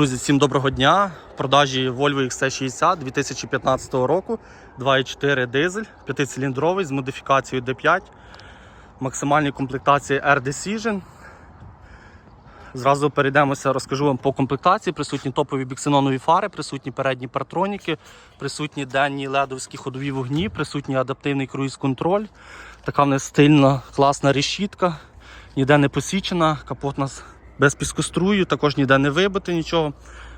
Друзі, всім доброго дня. В продажі Volvo XC60 2015 року. 2.4 дизель, 5-циліндровий з модифікацією D5. Максимальні комплектації Air Decision. Зразу перейдемося, розкажу вам по комплектації. Присутні топові біксенонові фари, присутні передні партроніки, присутні денні ледовські ходові вогні, присутній адаптивний круїз-контроль. Така в нас стильна, класна решітка, ніде не посічена, капот у нас без піскострую, також ніде не вибити нічого.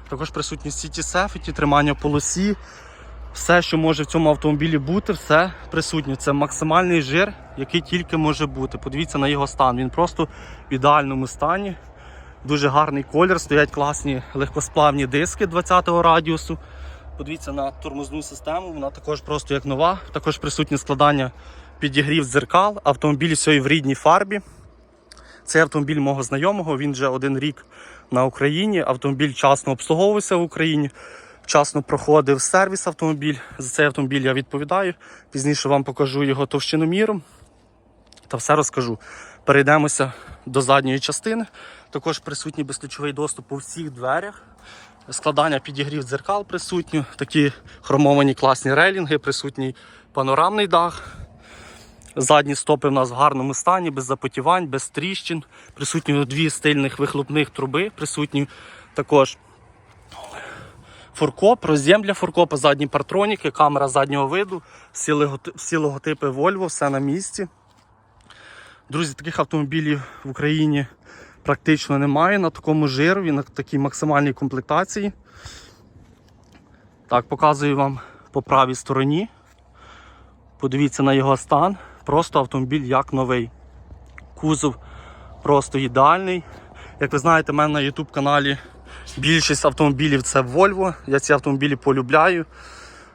Також присутні сіті сефіті, тримання полосі. Все, що може в цьому автомобілі бути, все присутнє. Це максимальний жир, який тільки може бути. Подивіться на його стан. Він просто в ідеальному стані. Дуже гарний колір, стоять класні легкосплавні диски 20-го радіусу. Подивіться на тормозну систему, вона також просто як нова. Також присутнє складання підігрів дзеркал. Автомобіль сьогодні в рідній фарбі. Цей автомобіль мого знайомого, він вже один рік на Україні. Автомобіль вчасно обслуговувався в Україні, вчасно проходив сервіс автомобіль. За цей автомобіль я відповідаю. Пізніше вам покажу його товщиноміром та все розкажу. Перейдемося до задньої частини. Також присутній безключовий доступ у всіх дверях. Складання підігрів дзеркал присутні, такі хромовані класні рейлінги, присутній панорамний дах. Задні стопи в нас в гарному стані, без запотівань, без тріщин. Присутні дві стильних вихлопних труби, присутні також фуркоп, роз'єм для фуркопа, задні партроніки, камера заднього виду, всі, логоти- всі логотипи Volvo, все на місці. Друзі, таких автомобілів в Україні практично немає на такому жирові, на такій максимальній комплектації. Так, показую вам по правій стороні. Подивіться на його стан. Просто автомобіль як новий. Кузов просто ідеальний. Як ви знаєте, в мене на YouTube каналі більшість автомобілів це Volvo. Я ці автомобілі полюбляю.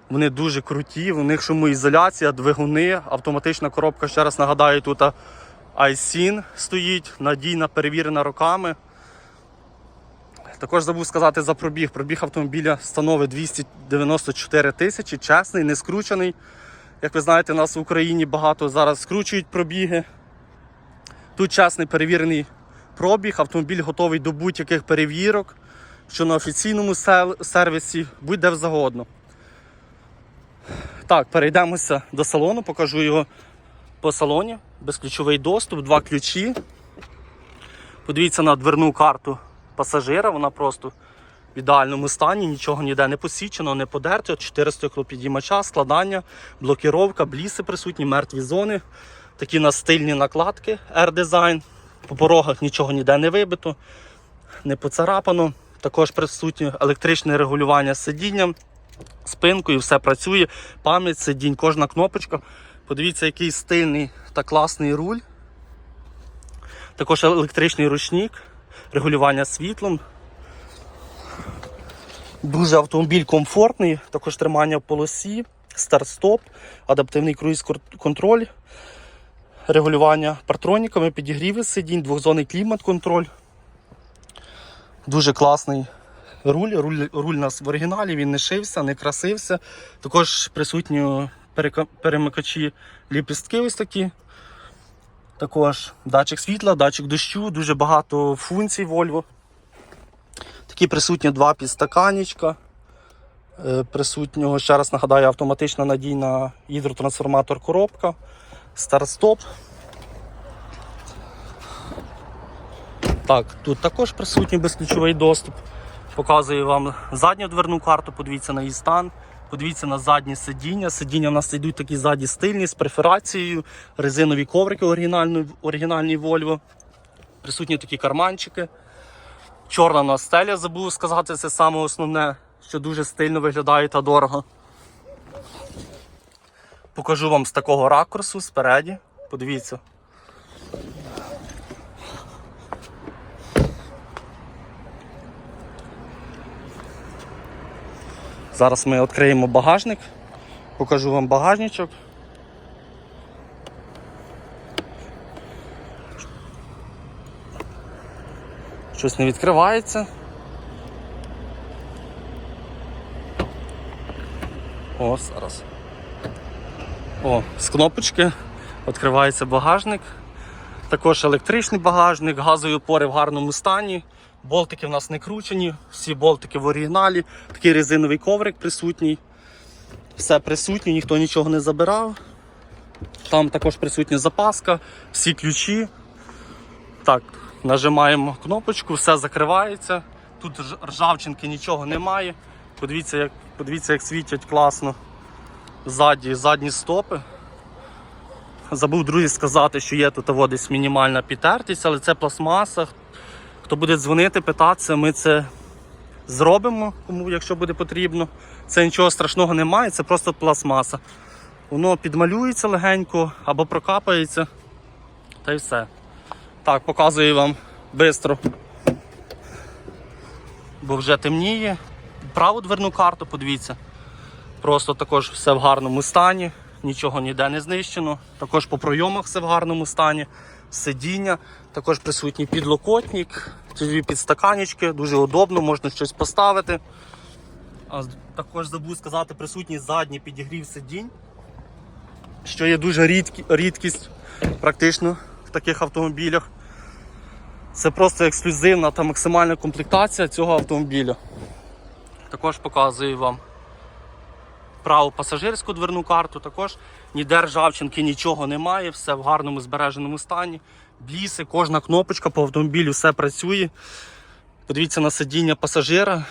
Вони дуже круті, у них шумоізоляція, двигуни, автоматична коробка, ще раз нагадаю, тут iSyn стоїть, надійна, перевірена роками. Також забув сказати за пробіг. Пробіг автомобіля становить 294 тисячі, чесний, не скручений. Як ви знаєте, нас в Україні багато зараз скручують пробіги. Тут чесний перевірений пробіг, автомобіль готовий до будь-яких перевірок, що на офіційному сервісі, будь-де завгодно. Так, перейдемося до салону, покажу його по салоні. Безключовий доступ, два ключі. Подивіться на дверну карту пасажира, вона просто в ідеальному стані, нічого ніде не посічено, не подерто. 4 стеклопідіймача, складання, блокіровка, бліси присутні, мертві зони. Такі на стильні накладки R-Design. По порогах нічого ніде не вибито, не поцарапано. Також присутнє електричне регулювання сидінням, спинкою, все працює, пам'ять сидінь, кожна кнопочка. Подивіться, який стильний та класний руль. Також електричний ручник, регулювання світлом. Дуже автомобіль комфортний, також тримання в полосі, старт-стоп, адаптивний круїз-контроль, регулювання партроніками, підігріви сидінь, двохзонний клімат-контроль. Дуже класний руль. руль. Руль у нас в оригіналі, він не шився, не красився. Також присутні перемикачі ліпістки ось такі. Також датчик світла, датчик дощу, дуже багато функцій Volvo. Такі присутні два підстаканічка. Е, Присутнього, ще раз нагадаю, автоматична надійна гідротрансформатор коробка, старт-стоп. Так, тут також присутній безключовий доступ. Показую вам задню дверну карту, подивіться на її стан, подивіться на заднє сидіння. Сидіння в нас йдуть такі ззаді стильні з перфорацією, резинові коврики оригінальні Volvo. Присутні такі карманчики. Чорна у нас стеля, забув сказати, це саме основне, що дуже стильно виглядає та дорого. Покажу вам з такого ракурсу спереді. Подивіться. Зараз ми відкриємо багажник, покажу вам багажничок. Щось не відкривається. О, зараз. О, з кнопочки відкривається багажник. Також електричний багажник, газові опори в гарному стані, Болтики в нас не кручені, всі болтики в оригіналі, такий резиновий коврик присутній. Все присутнє, ніхто нічого не забирав. Там також присутня запаска, всі ключі. Так, нажимаємо кнопочку, все закривається. Тут ржавчинки нічого немає. Подивіться, як, подивіться, як світять класно ззаді, задні стопи. Забув друзі сказати, що є тут десь мінімальна підтертість, але це пластмаса. Хто буде дзвонити, питатися, ми це зробимо, кому, якщо буде потрібно. Це нічого страшного немає, це просто пластмаса. Воно підмалюється легенько або прокапається. Та й все. Так, показую вам швидко. Бо вже темніє. Праву дверну карту, подивіться. Просто також все в гарному стані, нічого ніде не знищено. Також по пройомах все в гарному стані. Сидіння, також присутній підлокотник, дві підстаканечки, дуже удобно, можна щось поставити. А також забув сказати, присутній задній підігрів сидінь, що є дуже рідкі, рідкість практично в таких автомобілях. Це просто ексклюзивна та максимальна комплектація цього автомобіля. Також показую вам праву пасажирську дверну карту. Також ніде ржавчинки нічого немає, все в гарному збереженому стані. Бліси, кожна кнопочка по автомобілю, все працює. Подивіться на сидіння пасажира.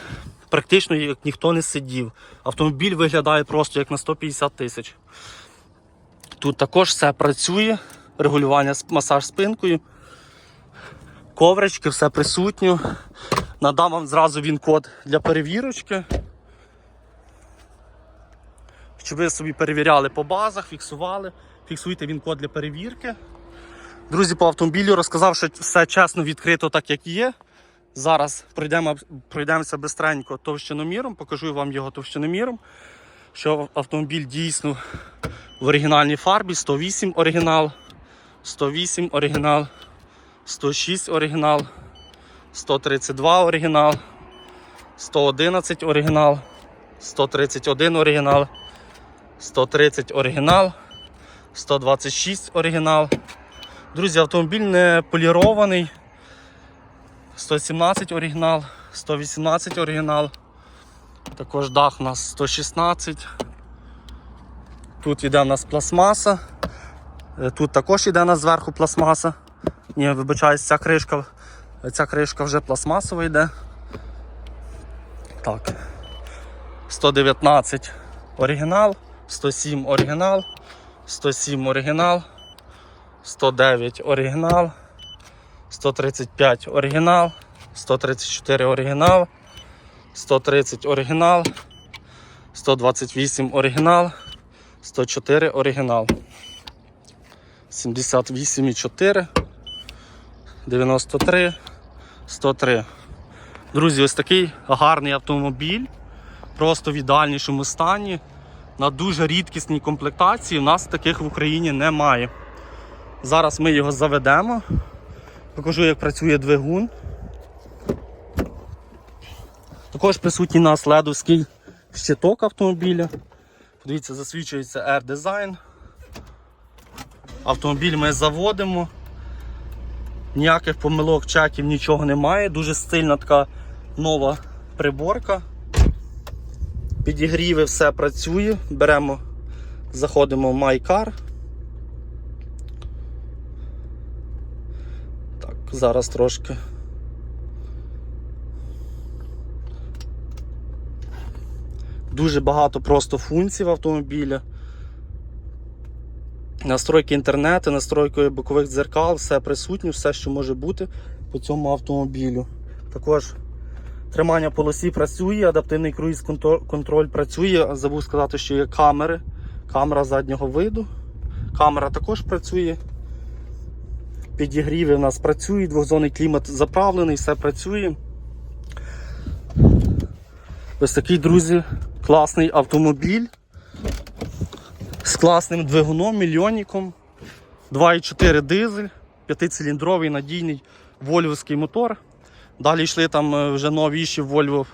Практично як ніхто не сидів. Автомобіль виглядає просто як на 150 тисяч. Тут також все працює, регулювання масаж спинкою, коврички, все присутньо. Надам вам зразу він код для перевірочки. Щоб ви собі перевіряли по базах, фіксували. Фіксуйте він код для перевірки. Друзі, по автомобілю розказав, що все чесно відкрито, так як є. Зараз пройдемо, пройдемося бистренько товщиноміром, покажу вам його товщиноміром. Що автомобіль дійсно в оригінальній фарбі 108 оригінал, 108 оригінал, 106 оригінал, 132 оригінал, 111 оригінал, 131 оригінал, 130 оригінал, 126 оригінал. Друзі, автомобіль не полірований. 117 оригінал, 118 оригінал. Також дах у нас 116. Тут йде у нас пластмаса. Е, Тут також йде у нас зверху пластмаса. Ні, вибачаюсь, ця кришка, ця кришка вже пластмасова йде. Так. 119 оригінал, 107 оригінал, 107 оригінал, 109 оригінал, 135 оригінал, 134 оригінал, 130 оригінал, 128 оригінал, 104 оригінал, 78,4, 93, 103. Друзі, ось такий гарний автомобіль, просто в ідеальнішому стані. На дуже рідкісній комплектації. У нас таких в Україні немає. Зараз ми його заведемо. Покажу, як працює двигун. Також присутній нас ледовський щиток автомобіля. Подивіться, засвічується R-Design. Автомобіль ми заводимо. Ніяких помилок, чеків, нічого немає. Дуже стильна така нова приборка. Підігріви, все працює. Беремо, заходимо в MyCar. Так, зараз трошки. Дуже багато просто функцій в автомобіля. Настройки інтернету, настройки бокових дзеркал, все присутнє, все, що може бути по цьому автомобілю. Також тримання полосі працює, адаптивний круїз контроль працює. Забув сказати, що є камери. Камера заднього виду. Камера також працює. Підігріви у нас працюють, двохзонний клімат заправлений, все працює. Ось такий, друзі, класний автомобіль з класним двигуном, мільйонником. 2,4 дизель, п'ятициліндровий надійний вольвовський мотор. Далі йшли там е, вже новіші Volvo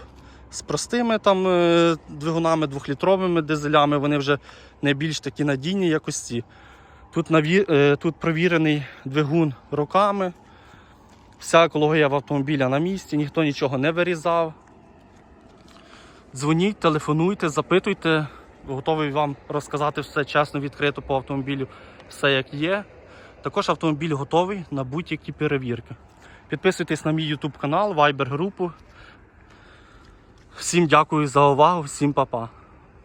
з простими там е, двигунами, двохлітровими дизелями. Вони вже не більш такі надійні якості. Тут, наві... е, тут провірений двигун роками. Вся екологія в автомобіля на місці, ніхто нічого не вирізав. Дзвоніть, телефонуйте, запитуйте. Готовий вам розказати все чесно, відкрито по автомобілю, все як є. Також автомобіль готовий на будь-які перевірки. Підписуйтесь на мій YouTube канал, Viber групу. Всім дякую за увагу, всім па-па.